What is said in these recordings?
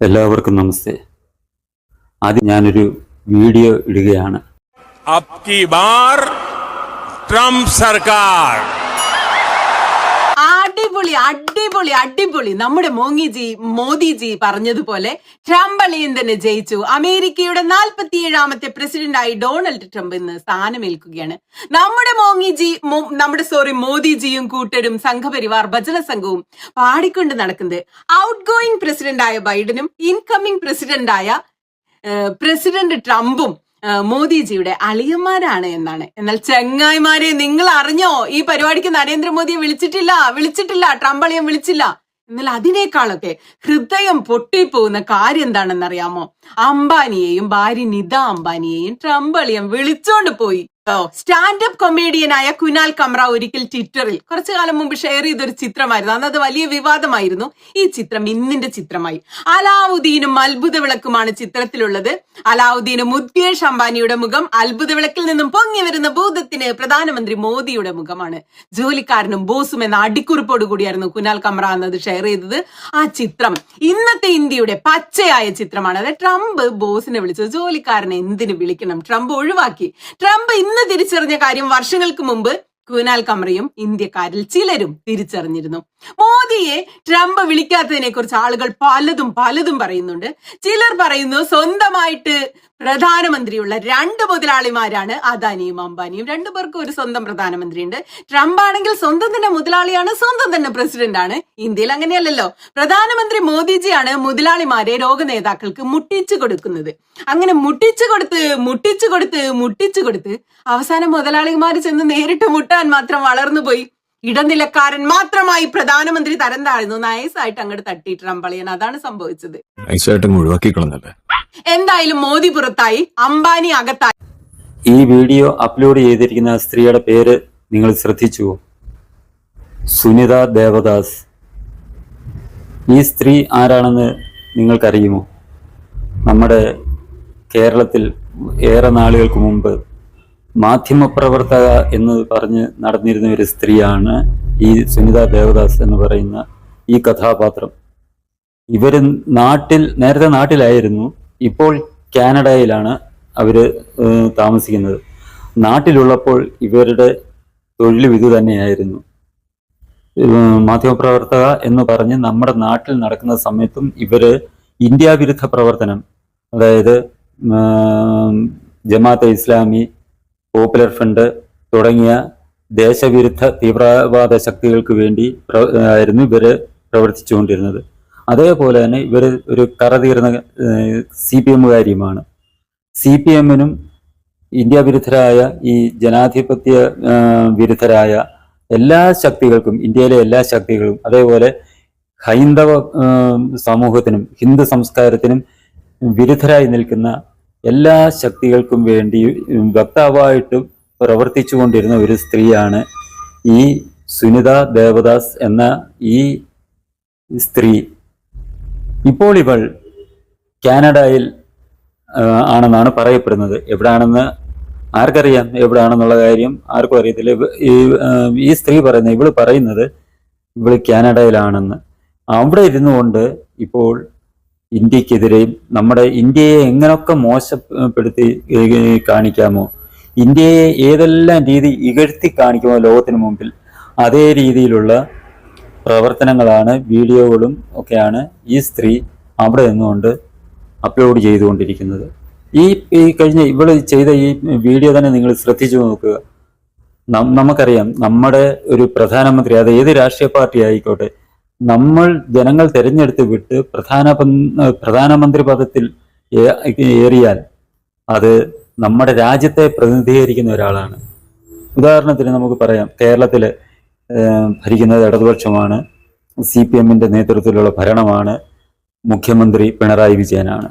എല്ലാവർക്കും നമസ്തേ. ആദ്യം ഞാനൊരു വീഡിയോ ഇടുകയാണ്. അപ്കി ബാർ ട്രംപ് സർക്കാർ. അടിപൊളി അടിപൊളി അടിപൊളി. നമ്മുടെ മോങ്ങിജി മോദിജി പറഞ്ഞതുപോലെ ട്രംപ് അളിയൻ തന്നെ ജയിച്ചു. അമേരിക്കയുടെ നാൽപ്പത്തിയേഴാമത്തെ പ്രസിഡന്റായി ഡൊണാൾഡ് ട്രംപ് ഇന്ന് സ്ഥാനമേൽക്കുകയാണ്. നമ്മുടെ മോങ്ങിജി നമ്മുടെ സോറി മോദിജിയും കൂട്ടരും സംഘപരിവാർ ഭജന സംഘവും പാടിക്കൊണ്ട് നടക്കുന്നത് ഔട്ട് ഗോയിങ് പ്രസിഡന്റായ ബൈഡനും ഇൻകമിംഗ് പ്രസിഡന്റായ പ്രസിഡന്റ് ട്രംപും മോദിജിയുടെ അളിയന്മാരാണ് എന്നാണ്. എന്നാൽ ചെങ്ങായിമാരെ നിങ്ങൾ അറിഞ്ഞോ ഈ പരിപാടിക്ക് നരേന്ദ്രമോദിയെ വിളിച്ചിട്ടില്ല വിളിച്ചിട്ടില്ല ട്രംപ് അളിയൻ വിളിച്ചില്ല. എന്നാൽ അതിനേക്കാളൊക്കെ ഹൃദയം പൊട്ടിപ്പോകുന്ന കാര്യം എന്താണെന്നറിയാമോ? അംബാനിയെയും ഭാര്യ നിത അംബാനിയെയും ട്രംപ് അളിയൻ വിളിച്ചോണ്ട് പോയി. സ്റ്റാൻഡപ്പ് കൊമേഡിയനായ കുനാൽ കമ്ര ഒരിക്കൽ ട്വിറ്ററിൽ കുറച്ചു കാലം മുമ്പ് ഷെയർ ചെയ്തൊരു ചിത്രമായിരുന്നു. അന്ന് അത് വലിയ വിവാദമായിരുന്നു. ഈ ചിത്രം ഇന്നിന്റെ ചിത്രമായി. അലാവുദ്ദീനും അത്ഭുത വിളക്കുമാണ് ചിത്രത്തിലുള്ളത്. അലാവുദ്ദീനും മുദ്കേഷ് അംബാനിയുടെ മുഖം അത്ഭുത വിളക്കിൽ നിന്നും പൊങ്ങി വരുന്ന ഭൂതത്തിന് പ്രധാനമന്ത്രി മോദിയുടെ മുഖമാണ്. ജോലിക്കാരനും ബോസും എന്ന അടിക്കുറിപ്പോട് കൂടിയായിരുന്നു കുനാൽ കമ്ര എന്നത് ഷെയർ ചെയ്തത്. ആ ചിത്രം ഇന്നത്തെ ഇന്ത്യയുടെ പച്ചയായ ചിത്രമാണ്. അതായത് ട്രംപ് ബോസിനെ വിളിച്ചത്. ജോലിക്കാരനെ എന്തിനു വിളിക്കണം? ട്രംപ് ഒഴിവാക്കി. ട്രംപ് ഇന്ന് തിരിച്ചറിഞ്ഞ കാര്യം വർഷങ്ങൾക്ക് മുമ്പ് കുനാൽ കമറയും ഇന്ത്യക്കാരിൽ ചിലരും തിരിച്ചറിഞ്ഞിരുന്നു. മോദിയെ ട്രംപ് വിളിക്കാത്തതിനെ കുറിച്ച് ആളുകൾ പലതും പലതും പറയുന്നുണ്ട്. ചിലർ പറയുന്നു സ്വന്തമായിട്ട് പ്രധാനമന്ത്രിയുള്ള രണ്ട് മുതലാളിമാരാണ് അദാനിയും അംബാനിയും. രണ്ടു പേർക്കും ഒരു സ്വന്തം പ്രധാനമന്ത്രി ഉണ്ട് ട്രംപ് ആണെങ്കിൽ സ്വന്തം തന്നെ മുതലാളിയാണ് സ്വന്തം തന്നെ പ്രസിഡന്റ് ആണ് ഇന്ത്യയിൽ അങ്ങനെയല്ലല്ലോ. പ്രധാനമന്ത്രി മോദിജിയാണ് മുതലാളിമാരെ രോഗനേതാക്കൾക്ക് മുട്ടിച്ചു കൊടുക്കുന്നത്. അങ്ങനെ മുട്ടിച്ചു കൊടുത്ത് മുട്ടിച്ചു കൊടുത്ത് മുട്ടിച്ചു കൊടുത്ത് അവസാനം മുതലാളിമാർ ചെന്ന് നേരിട്ട് മുട്ടാൻ മാത്രം വളർന്നുപോയി. ഇടനിലക്കാരൻ മാത്രമായി പ്രധാനമന്ത്രി തരം താഴ്ന്നു നൈസായിട്ട് അങ്ങോട്ട് തട്ടി അമ്പളിയൻ. അതാണ് സംഭവിച്ചത്. എന്തായാലും മോദി പുറത്തായി. അംബാനി അകത്തായി. ഈ വീഡിയോ അപ്ലോഡ് ചെയ്തിരിക്കുന്ന സ്ത്രീയുടെ പേര് നിങ്ങൾ ശ്രദ്ധിച്ചു. സുനിത ദേവദാസ്. ഈ സ്ത്രീ ആരാണെന്ന് നിങ്ങൾക്കറിയുമോ? നമ്മുടെ കേരളത്തിൽ ഏറെ നാളുകൾക്ക് മുമ്പ് മാധ്യമപ്രവർത്തക എന്ന് പറഞ്ഞ് നടന്നിരുന്ന ഒരു സ്ത്രീയാണ് ഈ സുനിത ദേവദാസ് എന്ന് പറയുന്ന ഈ കഥാപാത്രം. ഇവർ നാട്ടിൽ നേരത്തെ നാട്ടിലായിരുന്നു ഇപ്പോൾ കാനഡയിലാണ് അവർ താമസിക്കുന്നത്. നാട്ടിലുള്ളപ്പോൾ ഇവരുടെ തൊഴിലും ഇത് തന്നെയായിരുന്നു. മാധ്യമപ്രവർത്തക എന്ന് പറഞ്ഞ് നമ്മുടെ നാട്ടിൽ നടക്കുന്ന സമയത്തും ഇവർ ഇന്ത്യ വിരുദ്ധ പ്രവർത്തനം അതായത് ജമാഅത്തെ ഇസ്ലാമി പോപ്പുലർ ഫ്രണ്ട് തുടങ്ങിയ ദേശവിരുദ്ധ തീവ്രവാദ ശക്തികൾക്ക് വേണ്ടി ആയിരുന്നു ഇവർ പ്രവർത്തിച്ചുകൊണ്ടിരുന്നത്. അതേപോലെ തന്നെ ഇവർ ഒരു കറതീർന്ന സി പി എമ്മുകാരിയുമാണ്. സി പി എമ്മിനും ഇന്ത്യ വിരുദ്ധരായ ഈ ജനാധിപത്യ വിരുദ്ധരായ എല്ലാ ശക്തികൾക്കും ഇന്ത്യയിലെ എല്ലാ ശക്തികളും അതേപോലെ ഹൈന്ദവ സമൂഹത്തിനും ഹിന്ദു സംസ്കാരത്തിനും വിരുദ്ധരായി നിൽക്കുന്ന എല്ലാ ശക്തികൾക്കും വേണ്ടി വക്താവായിട്ടും പ്രവർത്തിച്ചു കൊണ്ടിരുന്ന ഒരു സ്ത്രീയാണ് ഈ സുനിത ദേവദാസ് എന്ന ഈ സ്ത്രീ. ഇപ്പോൾ ഇവൾ കാനഡയിൽ ആണെന്നാണ് പറയപ്പെടുന്നത്. എവിടാണെന്ന് ആർക്കറിയാം? എവിടാണെന്നുള്ള കാര്യം ആർക്കും അറിയത്തില്ല. ഈ സ്ത്രീ പറയുന്നത് ഇവൾ പറയുന്നത് ഇവൾ കാനഡയിലാണെന്ന്. അവിടെ ഇരുന്നു കൊണ്ട് ഇപ്പോൾ ഇന്ത്യക്കെതിരെയും നമ്മുടെ ഇന്ത്യയെ എങ്ങനെയൊക്കെ മോശപ്പെടുത്തി കാണിക്കാമോ ഇന്ത്യയെ ഏതെല്ലാം രീതി ഇകഴ്ത്തി കാണിക്കുമോ ലോകത്തിന് മുമ്പിൽ അതേ രീതിയിലുള്ള പ്രവർത്തനങ്ങളാണ് വീഡിയോകളും ഒക്കെയാണ് ഈ സ്ത്രീ അവിടെ നിന്നുകൊണ്ട് അപ്ലോഡ് ചെയ്തുകൊണ്ടിരിക്കുന്നത്. ഈ ഈ കഴിഞ്ഞ ഇവൾ ചെയ്ത ഈ വീഡിയോ തന്നെ നിങ്ങൾ ശ്രദ്ധിച്ചു നോക്കുക. നമുക്കറിയാം നമ്മുടെ ഒരു പ്രധാനമന്ത്രി അത് ഏത് രാഷ്ട്രീയ പാർട്ടി ആയിക്കോട്ടെ നമ്മൾ ജനങ്ങൾ തിരഞ്ഞെടുത്ത് വിട്ട് പ്രധാന പ്രധാനമന്ത്രി പദത്തിൽ ഏറിയാൽ അത് നമ്മുടെ രാജ്യത്തെ പ്രതിനിധീകരിക്കുന്ന ഒരാളാണ്. ഉദാഹരണത്തിന് നമുക്ക് പറയാം കേരളത്തിൽ ഭരിക്കുന്നത് ഇടതുപക്ഷമാണ് സി പി എമ്മിന്റെ നേതൃത്വത്തിലുള്ള ഭരണമാണ് മുഖ്യമന്ത്രി പിണറായി വിജയനാണ്.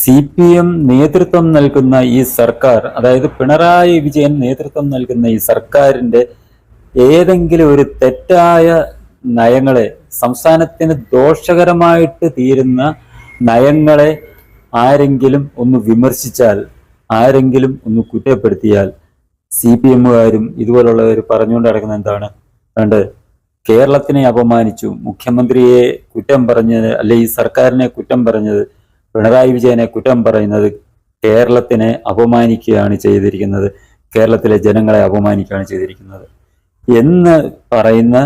സി പി എം നേതൃത്വം നൽകുന്ന ഈ സർക്കാർ അതായത് പിണറായി വിജയൻ നേതൃത്വം നൽകുന്ന ഈ സർക്കാരിന്റെ ഏതെങ്കിലും ഒരു തെറ്റായ നയങ്ങളെ സംസ്ഥാനത്തിന് ദോഷകരമായിട്ട് തീരുന്ന നയങ്ങളെ ആരെങ്കിലും ഒന്ന് വിമർശിച്ചാൽ ആരെങ്കിലും ഒന്ന് കുറ്റപ്പെടുത്തിയാൽ സി പി എമ്മുകാരും ഇതുപോലുള്ളവർ പറഞ്ഞുകൊണ്ട് നടക്കുന്ന എന്താണ്? കണ്ട് കേരളത്തിനെ അപമാനിച്ചു മുഖ്യമന്ത്രിയെ കുറ്റം പറഞ്ഞത് അല്ലെ ഈ സർക്കാരിനെ കുറ്റം പറഞ്ഞത് പിണറായി വിജയനെ കുറ്റം പറയുന്നത് കേരളത്തിനെ അപമാനിക്കുകയാണ് ചെയ്തിരിക്കുന്നത് കേരളത്തിലെ ജനങ്ങളെ അപമാനിക്കുകയാണ് ചെയ്തിരിക്കുന്നത് എന്ന് പറയുന്ന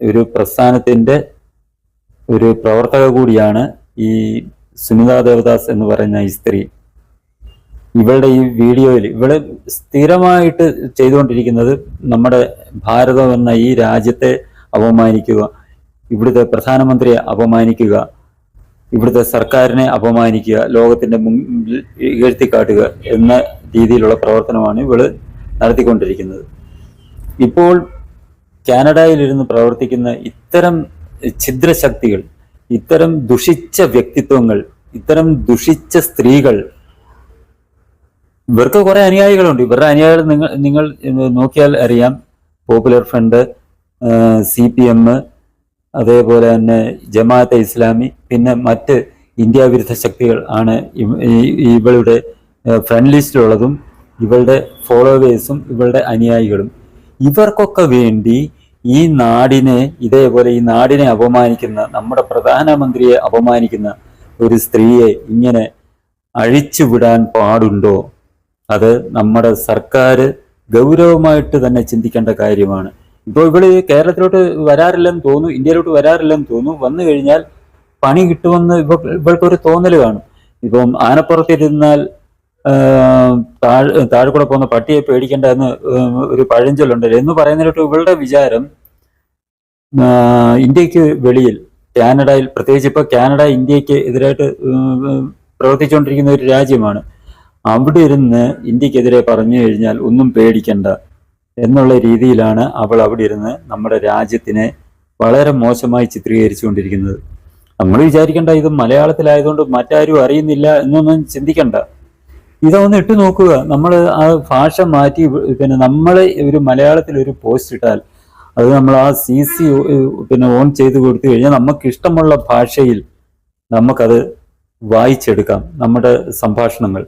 ഒരു പ്രസ്ഥാനത്തിന്റെ ഒരു പ്രവർത്തക കൂടിയാണ് ഈ സുനിത ദേവദാസ് എന്ന് പറയുന്ന ഈ സ്ത്രീ. ഇവളുടെ ഈ വീഡിയോയിൽ ഇവൾ സ്ഥിരമായിട്ട് ചെയ്തുകൊണ്ടിരിക്കുന്നത് നമ്മുടെ ഭാരതം എന്ന ഈ രാജ്യത്തെ അപമാനിക്കുക ഇവിടുത്തെ പ്രധാനമന്ത്രിയെ അപമാനിക്കുക ഇവിടുത്തെ സർക്കാരിനെ അപമാനിക്കുക ലോകത്തിന്റെ ഉയർത്തിക്കാട്ടുക എന്ന രീതിയിലുള്ള പ്രവർത്തനമാണ് ഇവൾ നടത്തിക്കൊണ്ടിരിക്കുന്നത്. ഇപ്പോൾ കാനഡയിലിരുന്ന് പ്രവർത്തിക്കുന്ന ഇത്തരം ഛിദ്രശക്തികൾ ഇത്തരം ദുഷിച്ച വ്യക്തിത്വങ്ങൾ ഇത്തരം ദുഷിച്ച സ്ത്രീകൾ ഇവർക്ക് കുറെ അനുയായികളുണ്ട്. ഇവരുടെ അനുയായികൾ നിങ്ങൾ നിങ്ങൾ നോക്കിയാൽ അറിയാം. Popular front C P M അതേപോലെ തന്നെ ജമാഅത്തെ ഇസ്ലാമി പിന്നെ മറ്റ് ഇന്ത്യ വിരുദ്ധ ശക്തികൾ ആണ് ഇവളുടെ ഫ്രണ്ട് ലിസ്റ്റിലുള്ളതും ഇവളുടെ ഫോളോവേഴ്സും ഇവളുടെ അനുയായികളും. ഇവർക്കൊക്കെ വേണ്ടി ഈ നാടിനെ ഇതേപോലെ ഈ നാടിനെ അപമാനിക്കുന്ന നമ്മുടെ പ്രധാനമന്ത്രിയെ അപമാനിക്കുന്ന ഒരു സ്ത്രീയെ ഇങ്ങനെ അഴിച്ചുവിടാൻ പാടുണ്ടോ? അത് നമ്മുടെ സർക്കാർ ഗൗരവമായിട്ട് തന്നെ ചിന്തിക്കേണ്ട കാര്യമാണ്. ഇപ്പോൾ ഇവൾ കേരളത്തിലോട്ട് വരാറില്ലെന്ന് തോന്നുന്നു ഇന്ത്യയിലോട്ട് വരാറില്ലെന്ന് തോന്നുന്നു. വന്നു കഴിഞ്ഞാൽ പണി കിട്ടുമെന്ന് ഇവ ഇവൾക്കൊരു തോന്നൽ കാണും. ഇപ്പം ആനപ്പുറത്തിരുന്നാൽ താഴ് താഴെ കൂടെ പോകുന്ന പട്ടിയെ പേടിക്കേണ്ട എന്ന് ഒരു പഴഞ്ചൊല്ലുണ്ട്. എന്ന് പറയുന്നതിലോട്ട് ഇവളുടെ വിചാരം ഇന്ത്യയ്ക്ക് വെളിയിൽ കാനഡയിൽ പ്രത്യേകിച്ച് ഇപ്പൊ കാനഡ ഇന്ത്യയ്ക്ക് എതിരായിട്ട് പ്രവർത്തിച്ചുകൊണ്ടിരിക്കുന്ന ഒരു രാജ്യമാണ്. അവിടെ ഇരുന്ന് ഇന്ത്യക്കെതിരെ പറഞ്ഞു കഴിഞ്ഞാൽ ഒന്നും പേടിക്കണ്ട എന്നുള്ള രീതിയിലാണ് അവൾ അവിടെ ഇരുന്ന് നമ്മുടെ രാജ്യത്തിനെ വളരെ മോശമായി ചിത്രീകരിച്ചുകൊണ്ടിരിക്കുന്നത്. നമ്മൾ വിചാരിക്കേണ്ട ഇത് മലയാളത്തിലായതുകൊണ്ട് മറ്റാരും അറിയുന്നില്ല എന്നൊന്നും ചിന്തിക്കണ്ട. ഇതൊന്ന് ഇട്ട് നോക്കുക. നമ്മൾ ആ ഭാഷ മാറ്റി പിന്നെ നമ്മൾ ഒരു മലയാളത്തിൽ ഒരു പോസ്റ്റ് ഇട്ടാൽ അത് നമ്മൾ ആ സി സി പിന്നെ ഓൺ ചെയ്ത് കൊടുത്തു കഴിഞ്ഞാൽ നമുക്ക് ഇഷ്ടമുള്ള ഭാഷയിൽ നമുക്കത് വായിച്ചെടുക്കാം. നമ്മുടെ സംഭാഷണങ്ങൾ.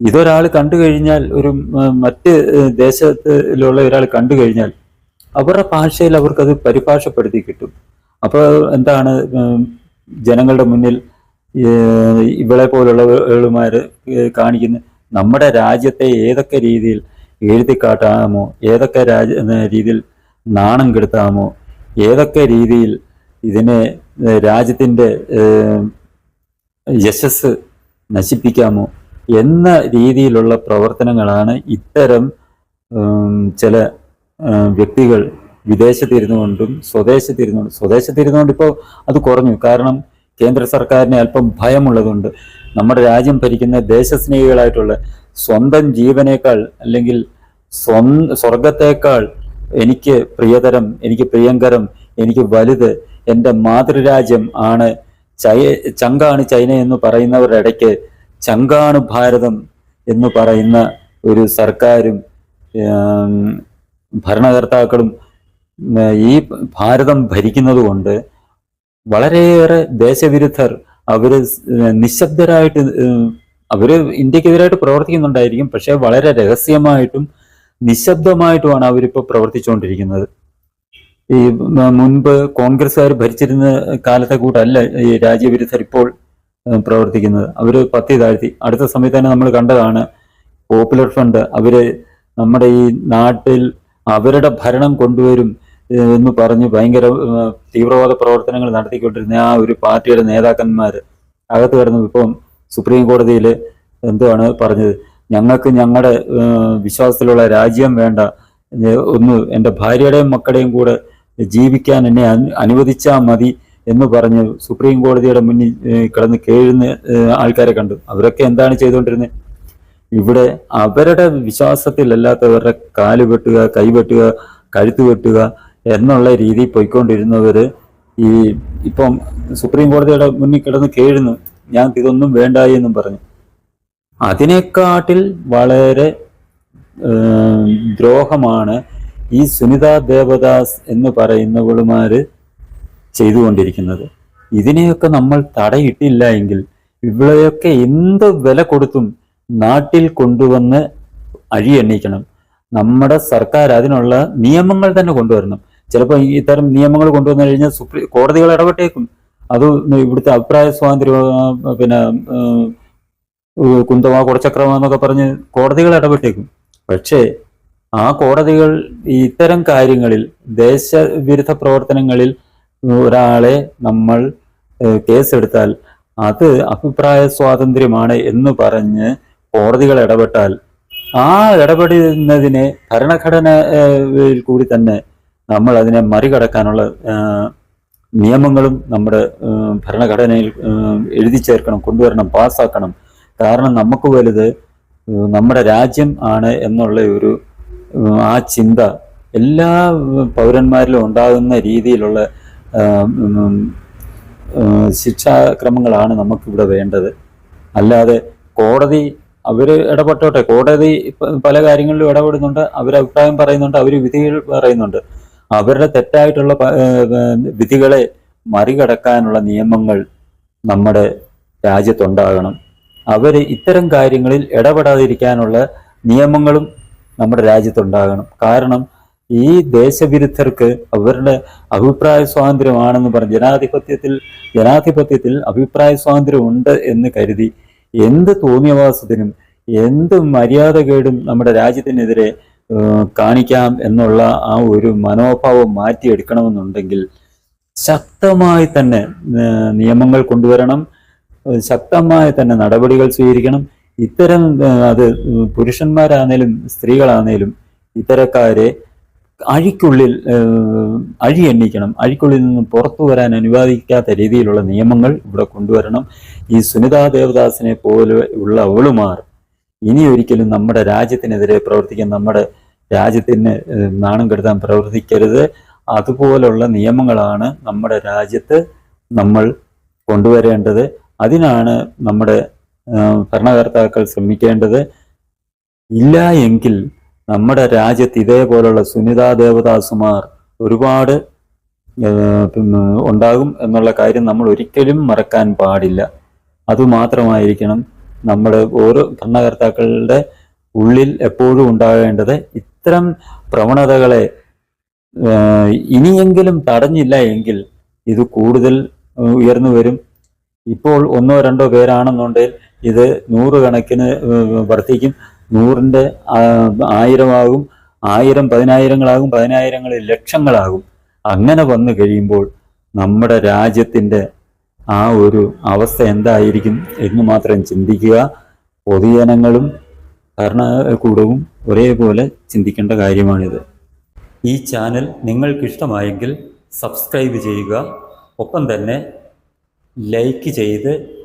ഇതൊരാൾ കണ്ടു കഴിഞ്ഞാൽ ഒരു മറ്റ് ദേശത്തിലുള്ള ഒരാൾ കണ്ടു കഴിഞ്ഞാൽ അവരുടെ ഭാഷയിൽ അവർക്കത് പരിഭാഷപ്പെടുത്തി കിട്ടും. അപ്പോൾ എന്താണ് ജനങ്ങളുടെ മുന്നിൽ ഇവളെ പോലുള്ളവളുമാര് കാണിക്കുന്ന നമ്മുടെ രാജ്യത്തെ ഏതൊക്കെ രീതിയിൽ എഴുതിക്കാട്ടാമോ ഏതൊക്കെ രാജ രീതിയിൽ നാണം കെടുത്താമോ ഏതൊക്കെ രീതിയിൽ ഇതിനെ രാജ്യത്തിന്റെ യശസ് നശിപ്പിക്കാമോ എന്ന രീതിയിലുള്ള പ്രവർത്തനങ്ങളാണ് ഇത്തരം ചില വ്യക്തികൾ വിദേശത്തിരുന്നുകൊണ്ടും സ്വദേശത്തിരുന്നുകൊണ്ടും സ്വദേശത്തിരുന്നു കൊണ്ടും സ്വദേശത്തിരുന്നുകൊണ്ട് ഇപ്പോൾ അത് കുറഞ്ഞു. കാരണം കേന്ദ്ര സർക്കാരിനെ അല്പം ഭയമുള്ളതുകൊണ്ട് നമ്മുടെ രാജ്യം ഭരിക്കുന്ന ദേശസ്നേഹികളായിട്ടുള്ള സ്വന്തം ജീവനേക്കാൾ അല്ലെങ്കിൽ സ്വം സ്വർഗത്തേക്കാൾ എനിക്ക് പ്രിയതരം എനിക്ക് പ്രിയങ്കരം എനിക്ക് വലുത് എന്റെ മാതൃരാജ്യം ആണ് ചൈ ചങ്കാണ് ചൈന എന്ന് പറയുന്നവരുടെ ഇടയ്ക്ക് ചങ്കാണ് ഭാരതം എന്ന് പറയുന്ന ഒരു സർക്കാരും ഭരണകർത്താക്കളും ഈ ഭാരതം ഭരിക്കുന്നത് കൊണ്ട് വളരെയേറെ ദേശവിരുദ്ധർ അവർ നിശബ്ദരായിട്ട് അവർ ഇന്ത്യക്കെതിരായിട്ട് പ്രവർത്തിക്കുന്നുണ്ടായിരിക്കും. പക്ഷെ വളരെ രഹസ്യമായിട്ടും നിശബ്ദമായിട്ടുമാണ് അവരിപ്പോൾ പ്രവർത്തിച്ചുകൊണ്ടിരിക്കുന്നത്. ഈ മുൻപ് കോൺഗ്രസ്സുകാർ ഭരിച്ചിരുന്ന കാലത്തെ കൂട്ടല്ല ഈ രാജ്യവിരുദ്ധർ ഇപ്പോൾ പ്രവർത്തിക്കുന്നത്. അവർ പത്തി താഴ്ത്തി. അടുത്ത സമയത്ത് തന്നെ നമ്മൾ കണ്ടതാണ് പോപ്പുലർ ഫ്രണ്ട് അവർ നമ്മുടെ ഈ നാട്ടിൽ അവരുടെ ഭരണം കൊണ്ടുവരും എന്ന് പറഞ്ഞ് ഭയങ്കര തീവ്രവാദ പ്രവർത്തനങ്ങൾ നടത്തിക്കൊണ്ടിരുന്ന ആ ഒരു പാർട്ടിയുടെ നേതാക്കന്മാർ അകത്ത് കിടന്നു ഇപ്പം സുപ്രീം കോടതിയിൽ എന്തുവാണ് പറഞ്ഞത്? ഞങ്ങൾക്ക് ഞങ്ങളുടെ വിശ്വാസത്തിലുള്ള രാജ്യം വേണ്ട. ഒന്ന് എന്റെ ഭാര്യയുടെയും മക്കളുടെയും കൂടെ ജീവിക്കാൻ എന്നെ അനു- അനുവദിച്ചാൽ മതി എന്ന് പറഞ്ഞ് സുപ്രീം കോടതിയുടെ മുന്നിൽ കിടന്ന് കേഴുന്ന ആൾക്കാരെ കണ്ടു. അവരൊക്കെ എന്താണ് ചെയ്തുകൊണ്ടിരുന്നത് ഇവിടെ അവരുടെ വിശ്വാസത്തിലല്ലാത്തവരുടെ കാൽ വെട്ടുക കൈ വെട്ടുക കഴുത്ത് വെട്ടുക എന്നുള്ള രീതിയിൽ പോയിക്കൊണ്ടിരുന്നവർ ഈ ഇപ്പം സുപ്രീം കോടതിയുടെ മുന്നിൽ കിടന്ന് കേഴുന്നു. ഞങ്ങൾക്ക് ഇതൊന്നും വേണ്ട എന്നും പറഞ്ഞു. അതിനെക്കാട്ടിൽ വളരെ ദ്രോഹമാണ് ഈ സുനിത ദേവദാസ് എന്ന് പറയുന്നവളുമാര് ചെയ്തുകൊണ്ടിരിക്കുന്നത്. ഇതിനെയൊക്കെ നമ്മൾ തടയിട്ടില്ല എങ്കിൽ ഇവളെയൊക്കെ എന്ത് വില കൊടുത്തും നാട്ടിൽ കൊണ്ടുവന്ന് അഴിയെണ്ണിക്കണം നമ്മുടെ സർക്കാർ അതിനുള്ള നിയമങ്ങൾ തന്നെ കൊണ്ടുവരണം. ചിലപ്പോൾ ഇത്തരം നിയമങ്ങൾ കൊണ്ടുവന്നു കഴിഞ്ഞാൽ സുപ്രീം കോടതികൾ ഇടപെട്ടേക്കും. അത് ഇവിടുത്തെ അഭിപ്രായ സ്വാതന്ത്ര്യം പിന്നെ കുന്തമാ കുടച്ചക്രമ എന്നൊക്കെ പറഞ്ഞ് കോടതികൾ ഇടപെട്ടേക്കും. പക്ഷേ ആ കോടതികൾ ഇത്തരം കാര്യങ്ങളിൽ ദേശവിരുദ്ധ പ്രവർത്തനങ്ങളിൽ ഒരാളെ നമ്മൾ കേസെടുത്താൽ അത് അഭിപ്രായ സ്വാതന്ത്ര്യമാണ് എന്ന് പറഞ്ഞ് കോടതികൾ ഇടപെട്ടാൽ ആ ഇടപെടുന്നതിനെ ഭരണഘടനയിൽ കൂടി തന്നെ നമ്മൾ അതിനെ മറികടക്കാനുള്ള നിയമങ്ങളും നമ്മുടെ ഭരണഘടനയിൽ എഴുതി ചേർക്കണം കൊണ്ടുവരണം പാസ്സാക്കണം കാരണം നമുക്ക് വലുത് നമ്മുടെ രാജ്യം ആണ് എന്നുള്ള ഒരു ആ ചിന്ത എല്ലാ പൗരന്മാരിലും ഉണ്ടാകുന്ന രീതിയിലുള്ള ശിക്ഷാക്രമങ്ങളാണ് നമുക്കിവിടെ വേണ്ടത്. അല്ലാതെ കോടതി അവർ ഇടപെട്ടോട്ടെ. കോടതി പല കാര്യങ്ങളിലും ഇടപെടുന്നുണ്ട്. അവർ അഭിപ്രായം പറയുന്നുണ്ട്. അവർ വിധികൾ പറയുന്നുണ്ട്. അവരുടെ തെറ്റായിട്ടുള്ള വിധികളെ മറികടക്കാനുള്ള നിയമങ്ങൾ നമ്മുടെ രാജ്യത്തുണ്ടാകണം. അവർ ഇത്തരം കാര്യങ്ങളിൽ ഇടപെടാതിരിക്കാനുള്ള നിയമങ്ങളും നമ്മുടെ രാജ്യത്തുണ്ടാകണം. കാരണം ഈ ദേശവിരുദ്ധർക്ക് അവരുടെ അഭിപ്രായ സ്വാതന്ത്ര്യമാണെന്ന് പറഞ്ഞ് ജനാധിപത്യത്തിൽ ജനാധിപത്യത്തിൽ അഭിപ്രായ സ്വാതന്ത്ര്യമുണ്ട് എന്ന് കരുതി എന്ത് തോന്നിയവാസത്തിനും എന്ത് മര്യാദകേടും നമ്മുടെ രാജ്യത്തിനെതിരെ കാണിക്കാം എന്നുള്ള ആ ഒരു മനോഭാവം മാറ്റിയെടുക്കണമെന്നുണ്ടെങ്കിൽ ശക്തമായി തന്നെ നിയമങ്ങൾ കൊണ്ടുവരണം ശക്തമായി തന്നെ നടപടികൾ സ്വീകരിക്കണം. ഇത്തരം അത് പുരുഷന്മാരാണേലും സ്ത്രീകളാണേലും ഇത്തരക്കാരെ അഴിക്കുള്ളിൽ അഴി എണ്ണിക്കണം അഴിക്കുള്ളിൽ നിന്ന് പുറത്തു വരാൻ അനുവാദിക്കാത്ത രീതിയിലുള്ള നിയമങ്ങൾ ഇവിടെ കൊണ്ടുവരണം. ഈ സുനിതാ ദേവദാസിനെ പോലെ ഉള്ള അവളുമാർ ഇനി ഒരിക്കലും നമ്മുടെ രാജ്യത്തിനെതിരെ പ്രവർത്തിക്കാൻ നമ്മുടെ രാജ്യത്തിന് നാണം കെടുത്താൻ പ്രവർത്തിക്കരുത്. അതുപോലുള്ള നിയമങ്ങളാണ് നമ്മുടെ രാജ്യത്ത് നമ്മൾ കൊണ്ടുവരേണ്ടത്. അതിനാണ് നമ്മുടെ ഭരണകർത്താക്കൾ ശ്രമിക്കേണ്ടത്. ഇല്ല എങ്കിൽ നമ്മുടെ രാജ്യത്ത് ഇതേപോലുള്ള സുനിതാ ദേവദാസുമാർ ഒരുപാട് ഉണ്ടാകും എന്നുള്ള കാര്യം നമ്മൾ ഒരിക്കലും മറക്കാൻ പാടില്ല. അതുമാത്രമായിരിക്കണം നമ്മുടെ ഓരോ ഭരണകർത്താക്കളുടെ ഉള്ളിൽ എപ്പോഴും ഉണ്ടാകേണ്ടത് ഇത്തരം പ്രവണതകളെ ഇനിയെങ്കിലും തടഞ്ഞില്ല എങ്കിൽ ഇത് കൂടുതൽ ഉയർന്നു വരും. ഇപ്പോൾ ഒന്നോ രണ്ടോ പേരാണെന്നുണ്ടെങ്കിൽ ഇത് നൂറുകണക്കിന് വർദ്ധിക്കും. നൂറിന്റെ ആയിരമാകും ആയിരം പതിനായിരങ്ങളാകും പതിനായിരങ്ങളിൽ ലക്ഷങ്ങളാകും. അങ്ങനെ വന്നു കഴിയുമ്പോൾ നമ്മുടെ രാജ്യത്തിന്റെ ആ ഒരു അവസ്ഥ എന്തായിരിക്കും എന്ന് മാത്രം ചിന്തിക്കുക. പൊതുജനങ്ങളും ഭരണകൂടവും ഒരേപോലെ ചിന്തിക്കേണ്ട കാര്യമാണിത്. ഈ ചാനൽ നിങ്ങൾക്കിഷ്ടമായെങ്കിൽ സബ്സ്ക്രൈബ് ചെയ്യുക. ഒപ്പം തന്നെ ലൈക്ക് ചെയ്ത്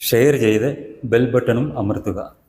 ഷെയർ ചെയ്ത് ബെൽ ബട്ടണും അമർത്തുക.